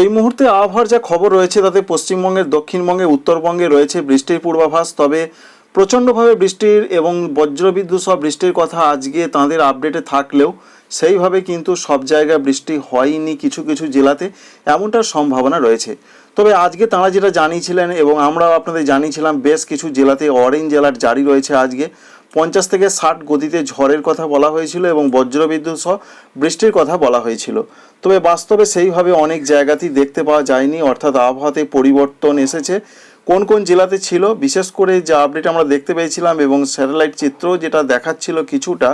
এই মুহূর্তে আবহাওয়ার যা খবর রয়েছে তাতে পশ্চিমবঙ্গের দক্ষিণবঙ্গে উত্তরবঙ্গে রয়েছে বৃষ্টির পূর্বাভাস। তবে প্রচণ্ডভাবে বৃষ্টির এবং বজ্রবিদ্যুৎ সহ বৃষ্টির কথা আজকে তাঁদের আপডেটে থাকলেও সেইভাবে কিন্তু সব জায়গায় বৃষ্টি হয়নি কিছু কিছু জেলাতে এমনটার সম্ভাবনা রয়েছে। তবে আজকে তাঁরা যেটা জানিয়েছিলেন এবং আমরাও আপনাদের জানিয়েছিলাম, বেশ কিছু জেলাতে অরেঞ্জ অ্যালার্ট জারি রয়েছে আজকে। পঞ্চাশ থেকে ষাট গতিতে ঝড়ের কথা বলা হয়েছিল এবং বজ্রবিদ্যুৎ সহ বৃষ্টির কথা বলা হয়েছিল। তবে বাস্তবে সেইভাবে অনেক জায়গাতেই দেখতে পাওয়া যায়নি, অর্থাৎ আবহাওয়াতে পরিবর্তন এসেছে। কোন কোন জেলাতে ছিল? বিশেষ করে যে আপডেট আমরা দেখতে পেয়েছিলাম এবং স্যাটেলাইট চিত্র যেটা দেখাচ্ছিল কিছুটা,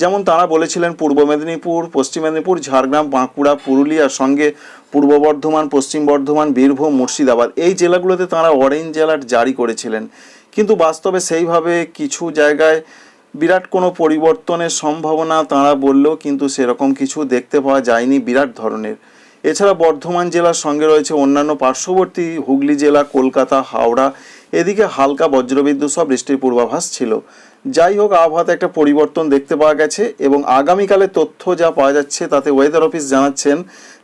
যেমন তারা বলেছিলেন পূর্ব মেদিনীপুর, পশ্চিম মেদিনীপুর, ঝাড়গ্রাম, বাঁকুড়া পুরুলিয়ার সঙ্গে পূর্ব বর্ধমান, পশ্চিম বর্ধমান, বীরভূম, মুর্শিদাবাদ। এই জেলাগুলোতে তারা অরেঞ্জ অ্যালার্ট জারি করেছিলেন। কিন্তু বাস্তবে সেইভাবে কিছু জায়গায় বিরাট কোনো পরিবর্তনের সম্ভাবনা তারা বললেও কিন্তু সেরকম কিছু দেখতে পাওয়া যায়নি বিরাট ধরনের। এছাড়া বর্ধমান জেলার সঙ্গে রয়েছে অন্যান্য পার্শ্ববর্তী হুগলি জেলা, কলকাতা, হাওড়া, এদিকে হালকা বজ্রবিদ্যুৎ সব বৃষ্টির পূর্বাভাস ছিল। যাই হোক, আবহাওয়াতে একটা পরিবর্তন দেখতে পাওয়া গেছে এবং আগামীকালের তথ্য যা পাওয়া যাচ্ছে তাতে ওয়েদার অফিস জানাচ্ছেন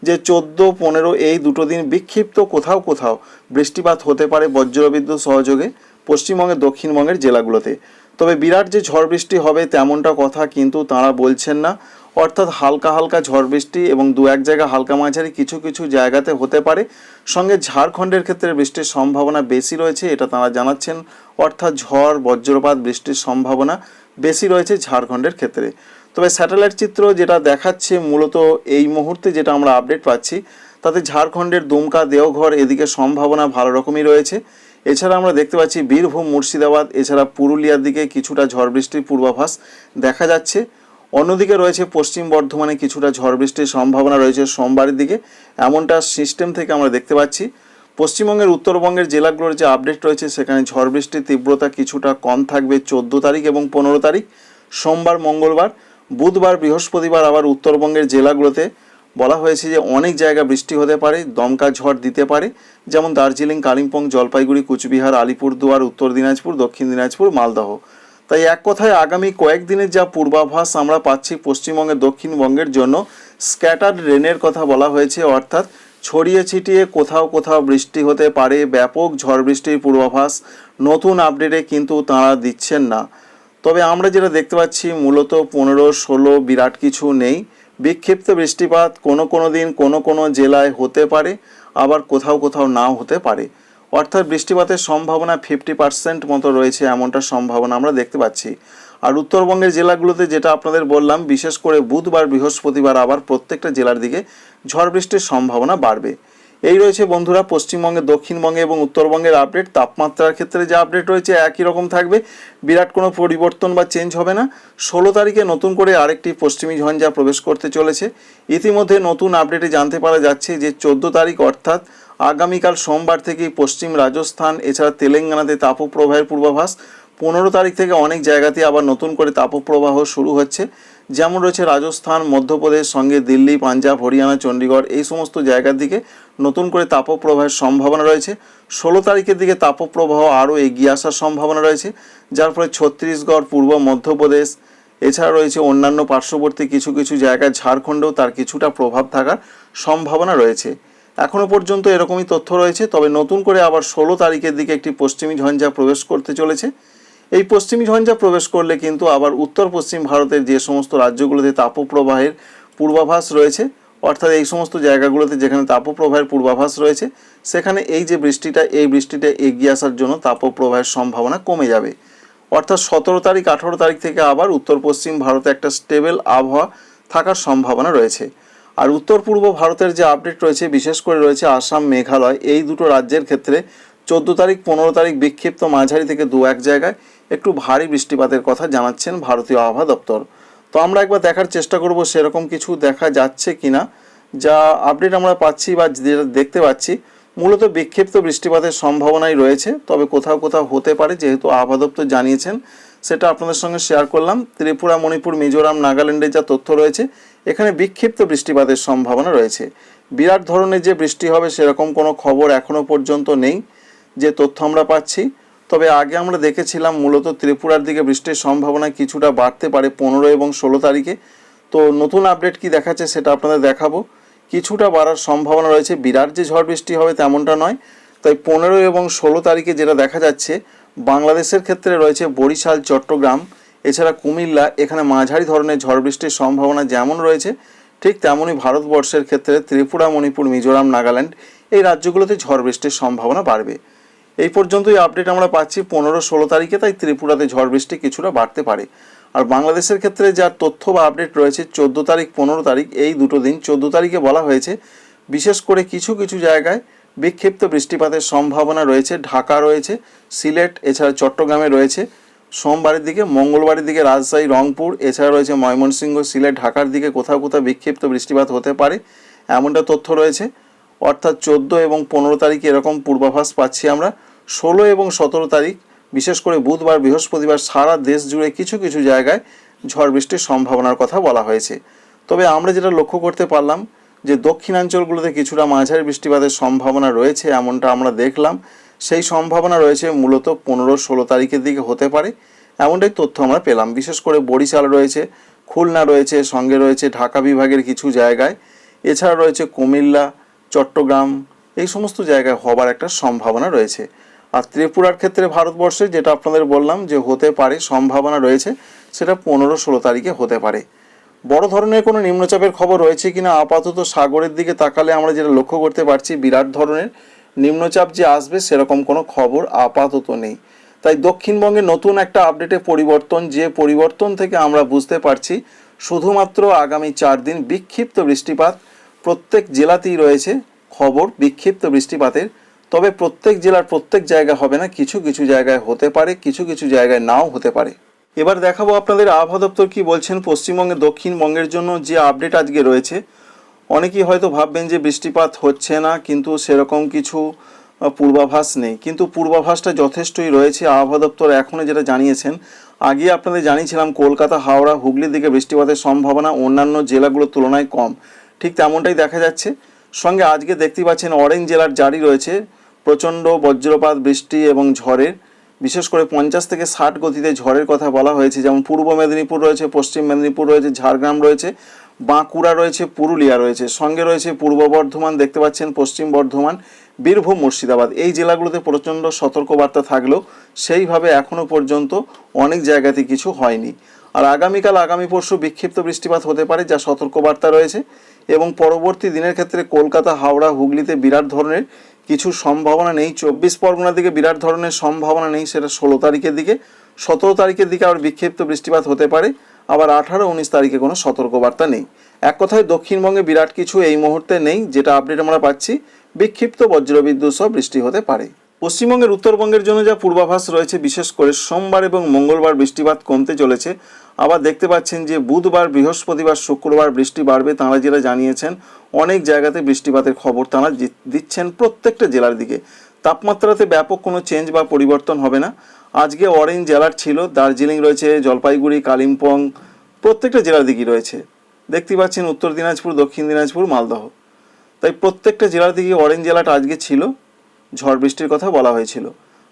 যে চোদ্দ, পনেরো এই দুটো দিন বিক্ষিপ্ত কোথাও কোথাও বৃষ্টিপাত হতে পারে বজ্রবিদ্যুৎ সহযোগে। পশ্চিমবঙ্গের, দক্ষিণবঙ্গের জেলাগুলোতে। তবে বিরাট যে ঝড় বৃষ্টি হবে তেমনটা কথা কিন্তু তাঁরা বলছেন না। অর্থাৎ হালকা হালকা ঝড় বৃষ্টি এবং দু এক জায়গা হালকা মাঝারি কিছু কিছু জায়গাতে হতে পারে। সঙ্গে ঝাড়খণ্ডের ক্ষেত্রে বৃষ্টির সম্ভাবনা বেশি রয়েছে, এটা তাঁরা জানাচ্ছেন। অর্থাৎ ঝড়, বজ্রপাত, বৃষ্টির সম্ভাবনা বেশি রয়েছে ঝাড়খণ্ডের ক্ষেত্রে। তবে স্যাটেলাইট চিত্র যেটা দেখাচ্ছে মূলত এই মুহূর্তে যেটা আমরা আপডেট পাচ্ছি, তাতে ঝাড়খণ্ডের দুমকা দেওঘর এদিকে সম্ভাবনা ভালো রকমই রয়েছে। এছাড়া আমরা দেখতে পাচ্ছি বীরভূম, মুর্শিদাবাদ, এছাড়া পুরুলিয়ার দিকে কিছুটা ঝড় বৃষ্টির পূর্বাভাস দেখা যাচ্ছে। অন্যদিকে রয়েছে পশ্চিম বর্ধমানে কিছুটা ঝড় বৃষ্টির সম্ভাবনা রয়েছে সোমবারের দিকে। এমনটা সিস্টেম থেকে আমরা দেখতে পাচ্ছি। পশ্চিমবঙ্গের উত্তরবঙ্গের জেলাগুলোর যে আপডেট রয়েছে, সেখানে ঝড় বৃষ্টির তীব্রতা কিছুটা কম থাকবে চোদ্দ তারিখ এবং পনেরো তারিখ। সোমবার, মঙ্গলবার, বুধবার, বৃহস্পতিবার আবার উত্তরবঙ্গের জেলাগুলোতে বলা হয়েছে যে অনেক জায়গা বৃষ্টি হতে পারে, দমকা ঝড় দিতে পারে, যেমন দার্জিলিং, কালিম্পং, জলপাইগুড়ি, কুচবিহার, আলিপুরদুয়ার, উত্তর দিনাজপুর, দক্ষিণ দিনাজপুর, মালদহ। তাই এক কথায় আগামী কয়েকদিনের যা পূর্বাভাস আমরা পাচ্ছি পশ্চিমবঙ্গের, দক্ষিণবঙ্গের জন্য, স্ক্যাটার্ড রেনের কথা বলা হয়েছে, অর্থাৎ ছড়িয়ে ছিটিয়ে কোথাও কোথাও বৃষ্টি হতে পারে, ব্যাপক ঝড় বৃষ্টির পূর্বাভাস নতুন আপডেটে কিন্তু তাঁরা দিচ্ছেন না। তবে আমরা যেটা দেখতে পাচ্ছি, মূলত পনেরো, ষোলো বিরাট কিছু নেই। বিক্ষিপ্ত বৃষ্টিপাত কোনো কোনো দিন কোনো কোনো জেলায় হতে পারে, আবার কোথাও কোথাও নাও হতে পারে। অর্থাৎ বৃষ্টিপাতের সম্ভাবনা ফিফটি পার্সেন্ট মতো রয়েছে এমনটা সম্ভাবনা আমরা দেখতে পাচ্ছি। আর উত্তরবঙ্গের জেলাগুলোতে যেটা আপনাদের বললাম, বিশেষ করে বুধবার, বৃহস্পতিবার আবার প্রত্যেকটা জেলার দিকে ঝড় বৃষ্টির সম্ভাবনা বাড়বে। এই রয়েছে বন্ধুরা, পশ্চিমবঙ্গে, দক্ষিণবঙ্গে এবং উত্তরবঙ্গের আপডেট তাপমাত্রার ক্ষেত্রে যে আপডেট রয়েছে, একই রকম থাকবে। বিরাট কোনো পরিবর্তন বা চেঞ্জ হবে না। ষোলো তারিখে নতুন করে আরেকটি পশ্চিমী ঝঞ্ঝা প্রবেশ করতে চলেছে। ইতিমধ্যে নতুন আপডেটে জানতে পারা যাচ্ছে যে চোদ্দ তারিখ, অর্থাৎ আগামীকাল সোমবার থেকেই পশ্চিম রাজস্থান, এছাড়া তেলেঙ্গানাতে তাপপ্রবাহের পূর্বাভাস। পনেরো তারিখ থেকে অনেক জায়গাতে আবার নতুন করে তাপপ্রবাহ শুরু হচ্ছে। যেমন রয়েছে রাজস্থান, মধ্যপ্রদেশ, সঙ্গে দিল্লি, পাঞ্জাব, হরিয়ানা চণ্ডীগড় এই সমস্ত জায়গার দিকে নতুন করে তাপপ্রবাহের সম্ভাবনা রয়েছে। ষোলো তারিখের দিকে তাপপ্রবাহ আরও এগিয়ে আসার সম্ভাবনা রয়েছে, যার ফলে ছত্তিশগড়, পূর্ব মধ্যপ্রদেশ, এছাড়া রয়েছে অন্যান্য পার্শ্ববর্তী কিছু কিছু জায়গায় ঝাড়খণ্ডেও তার কিছুটা প্রভাব থাকার সম্ভাবনা রয়েছে। এখনও পর্যন্ত এরকমই তথ্য রয়েছে, তবে নতুন করে আবার ষোলো তারিখের দিকে একটি পশ্চিমী ঝঞ্ঝা প্রবেশ করতে চলেছে। এই পশ্চিমী ঝঞ্ঝা প্রবেশ করলে কিন্তু আবার উত্তর পশ্চিম ভারতের যে সমস্ত রাজ্যগুলোতে তাপপ্রবাহের পূর্বাভাস রয়েছে, অর্থাৎ এই সমস্ত জায়গাগুলোতে যেখানে তাপপ্রবাহের পূর্বাভাস রয়েছে, সেখানে এই যে বৃষ্টিটা, এই বৃষ্টিটা এগিয়ে আসার জন্য তাপপ্রবাহের সম্ভাবনা কমে যাবে। অর্থাৎ সতেরো তারিখ, আঠেরো তারিখ থেকে আবার উত্তর পশ্চিম ভারতে একটা স্টেবল আবহাওয়া থাকার সম্ভাবনা রয়েছে। আর উত্তর পূর্ব ভারতের যে আপডেট রয়েছে, বিশেষ করে রয়েছে আসাম, মেঘালয়, এই দুটো রাজ্যের ক্ষেত্রে চোদ্দ তারিখ, পনেরো তারিখ বিক্ষিপ্ত মাঝারি থেকে দু এক জায়গায় একটু ভারী বৃষ্টিপাতের কথা জানাচ্ছেন ভারতীয় আবহাওয়া দপ্তর। তো আমরা একবার দেখার চেষ্টা করব সেরকম কিছু দেখা যাচ্ছে কিনা, যা আপডেট আমরা পাচ্ছি বা দেখতে পাচ্ছি। মূলত বিক্ষিপ্ত বৃষ্টিপাতের সম্ভাবনাই রয়েছে, তবে কোথাও কোথাও হতে পারে যেহেতু আবহাওয়া দপ্তর জানিয়েছেন। সেটা আপনাদের সঙ্গে শেয়ার করলাম। ত্রিপুরা, মণিপুর, মিজোরাম নাগাল্যান্ডের যা তথ্য রয়েছে, এখানে বিক্ষিপ্ত বৃষ্টিপাতের সম্ভাবনা রয়েছে। বিরাট ধরনের যে বৃষ্টি হবে সেরকম কোনো খবর এখনও পর্যন্ত নেই। যে তথ্য আমরা পাচ্ছি তবে আগে আমরা দেখেছিলাম মূলত ত্রিপুরার দিকে বৃষ্টির সম্ভাবনা কিছুটা বাড়তে পারে পনেরো এবং ষোলো তারিখে। তো নতুন আপডেট কি দেখাচ্ছে সেটা আপনাদের দেখাবো। কিছুটা বাড়ার সম্ভাবনা রয়েছে। বিরাট যে ঝড় বৃষ্টি হবে তেমনটা নয়। তাই পনেরো এবং ষোলো তারিখে যেটা দেখা যাচ্ছে, বাংলাদেশের ক্ষেত্রে রয়েছে বরিশাল, চট্টগ্রাম, এছাড়া কুমিল্লা, এখানে মাঝারি ধরনের ঝড় বৃষ্টির সম্ভাবনা যেমন রয়েছে, ঠিক তেমনই ভারতবর্ষের ক্ষেত্রে ত্রিপুরা, মণিপুর, মিজোরাম, নাগাল্যান্ড এই রাজ্যগুলোতে ঝড় বৃষ্টির সম্ভাবনা বাড়বে। এই পর্যন্তই আপডেট আমরা পাচ্ছি পনেরো ষোলো তারিখে, তাই ত্রিপুরাতে ঝড় বৃষ্টি কিছুটা বাড়তে পারে। আর বাংলাদেশের ক্ষেত্রে যার তথ্য বা আপডেট রয়েছে, চোদ্দ তারিখ, পনেরো তারিখ, এই দুটো দিন চোদ্দ তারিখে বলা হয়েছে। বিশেষ করে কিছু কিছু জায়গায় বিক্ষিপ্ত বৃষ্টিপাতের সম্ভাবনা রয়েছে। ঢাকা রয়েছে, সিলেট, এছাড়া চট্টগ্রামে রয়েছে। সোমবারের দিকে, মঙ্গলবারের দিকে রাজশাহী, রংপুর, এছাড়া রয়েছে ময়মনসিংহ, সিলেট, ঢাকার দিকে কোথাও কোথাও বিক্ষিপ্ত বৃষ্টিপাত হতে পারে। এমনটা তথ্য রয়েছে। অর্থাৎ চোদ্দ এবং পনেরো তারিখে এরকম পূর্বাভাস পাচ্ছি আমরা। ষোলো এবং সতেরো তারিখ, বিশেষ করে বুধবার, বৃহস্পতিবার সারা দেশ জুড়ে কিছু কিছু জায়গায় ঝড় বৃষ্টির সম্ভাবনার কথা বলা হয়েছে। তবে আমরা যেটা লক্ষ্য করতে পারলাম যে দক্ষিণাঞ্চলগুলোতে কিছুটা মাঝারি বৃষ্টিপাতের সম্ভাবনা রয়েছে এমনটা আমরা দেখলাম। সেই সম্ভাবনা রয়েছে মূলত পনেরো, ষোলো তারিখের দিকে হতে পারে। এমনটাই তথ্য আমরা পেলাম। বিশেষ করে বরিশাল রয়েছে, খুলনা রয়েছে, সঙ্গে রয়েছে ঢাকা বিভাগের কিছু জায়গায়। এছাড়া রয়েছে কুমিল্লা, চট্টগ্রাম, এই সমস্ত জায়গায় হবার একটা সম্ভাবনা রয়েছে। আর ত্রিপুরার ক্ষেত্রে ভারতবর্ষে যেটা আপনাদের বললাম যে হতে পারে, সম্ভাবনা রয়েছে, সেটা পনেরো ষোলো তারিখে হতে পারে। বড় ধরনের কোনো নিম্নচাপের খবর রয়েছে কিনা? আপাতত সাগরের দিকে তাকালে আমরা যেটা লক্ষ্য করতে পারছি, বিরাট ধরনের নিম্নচাপ যে আসবে সেরকম কোনো খবর আপাতত নেই। তাই দক্ষিণবঙ্গে নতুন একটা আপডেটে পরিবর্তন, যে পরিবর্তন থেকে আমরা বুঝতে পারছি, শুধুমাত্র আগামী চার দিন বিক্ষিপ্ত বৃষ্টিপাত প্রত্যেক জেলাতেই রয়েছে খবর বিক্ষিপ্ত বৃষ্টিপাতের। তবে প্রত্যেক জেলার প্রত্যেক জায়গা হবে না, কিছু কিছু জায়গায় হতে পারে, কিছু কিছু জায়গায় নাও হতে পারে। এবার দেখাবো আপনাদের আবহাওয়া দপ্তর কি বলছেন। পশ্চিমবঙ্গে, দক্ষিণবঙ্গের জন্য যে আপডেট আজকে রয়েছে, অনেকেই হয়তো ভাববেন যে বৃষ্টিপাত হচ্ছে না, কিন্তু সেরকম কিছু পূর্বাভাস নেই। কিন্তু পূর্বাভাসটা যথেষ্টই রয়েছে। আবহাওয়া দপ্তর এখনও যেটা জানিয়েছেন আগে আপনাদের জানিয়েছিলাম, কলকাতা, হাওড়া, হুগলির দিকে বৃষ্টিপাতের সম্ভাবনা অন্যান্য জেলাগুলোর তুলনায় কম। ঠিক তেমনটাই দেখা যাচ্ছে। সঙ্গে আজকে দেখতে পাচ্ছেন, অরেঞ্জ জেলার জারি রয়েছে। প্রচণ্ড বজ্রপাত, বৃষ্টি এবং ঝড়ের, বিশেষ করে পঞ্চাশ থেকে ষাট গতিতে ঝড়ের কথা বলা হয়েছে। যেমন পূর্ব মেদিনীপুর রয়েছে, পশ্চিম মেদিনীপুর রয়েছে, ঝাড়গ্রাম রয়েছে, বাঁকুড়া রয়েছে, পুরুলিয়া রয়েছে, সঙ্গে রয়েছে পূর্ব বর্ধমান, দেখতে পাচ্ছেন পশ্চিম বর্ধমান, বীরভূম, মুর্শিদাবাদ। এই জেলাগুলোতে প্রচণ্ড সতর্কবার্তা থাকলেও সেইভাবে এখনও পর্যন্ত অনেক জায়গাতে কিছু হয়নি। আর আগামীকাল, আগামী পরশু বিক্ষিপ্ত বৃষ্টিপাত হতে পারে, যা সতর্কবার্তা রয়েছে। এবং পরবর্তী দিনের ক্ষেত্রে কলকাতা, হাওড়া, হুগলিতে বিরাট ধরনের কিছু সম্ভাবনা নেই। চব্বিশ পরগনার দিকে বিরাট ধরনের সম্ভাবনা নেই সেটা ষোলো তারিখের দিকে। সতেরো তারিখের দিকে আবার বিক্ষিপ্ত বৃষ্টিপাত হতে পারে। আবার আঠারো, উনিশ তারিখে কোনো সতর্কবার্তা নেই। এক কথায় দক্ষিণবঙ্গে বিরাট কিছু এই মুহূর্তে নেই, যেটা আপডেট আমরা পাচ্ছি। বিক্ষিপ্ত বজ্রবিদ্যুৎ সহ বৃষ্টি হতে পারে। পশ্চিমবঙ্গের উত্তরবঙ্গের জন্য যা পূর্বাভাস রয়েছে, বিশেষ করে সোমবার এবং মঙ্গলবার বৃষ্টিপাত কমতে চলেছে। আবার দেখতে পাচ্ছেন যে বুধবার, বৃহস্পতিবার, শুক্রবার বৃষ্টি বাড়বে। তাঁরা যেটা জানিয়েছেন, অনেক জায়গাতে বৃষ্টিপাতের খবর তাঁরা দিচ্ছেন প্রত্যেকটা জেলার দিকে। তাপমাত্রাতে ব্যাপক কোনো চেঞ্জ বা পরিবর্তন হবে না। আজকে অরেঞ্জ জেলার ছিল, দার্জিলিং রয়েছে, জলপাইগুড়ি, কালিম্পং, প্রত্যেকটা জেলার দিকেই রয়েছে। দেখতে পাচ্ছেন উত্তর দিনাজপুর, দক্ষিণ দিনাজপুর, মালদহ। তাই প্রত্যেকটা জেলার দিকে অরেঞ্জ জেলাটা আজকে ছিল। ঝড় বৃষ্টির কথা বলা হয়েছিল।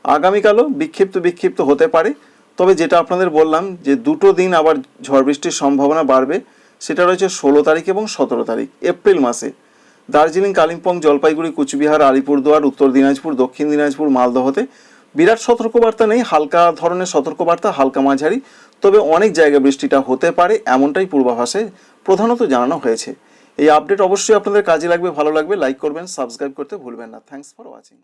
আগামীকালও বিক্ষিপ্ত বিক্ষিপ্ত হতে পারে, তবে যেটা আপনাদের বললাম যে দুটো দিন আবার ঝড় বৃষ্টির সম্ভাবনা বাড়বে, সেটা রয়েছে ষোলো তারিখ এবং সতেরো তারিখ, এপ্রিল মাসে। দার্জিলিং, কালিম্পং, জলপাইগুড়ি, কুচবিহার, আলিপুরদুয়ার, উত্তর দিনাজপুর, দক্ষিণ দিনাজপুর, মালদহতে বিরাট সতর্কবার্তা নেই, হালকা ধরনের সতর্কবার্তা, হালকা মাঝারি, তবে অনেক জায়গায় বৃষ্টিটা হতে পারে, এমনটাই পূর্বাভাসে প্রধানত জানানো হয়েছে। এই আপডেট অবশ্যই আপনাদের কাজে লাগবে, ভালো লাগবে লাইক করবেন সাবস্ক্রাইব করতে ভুলবেন না। Thanks for watching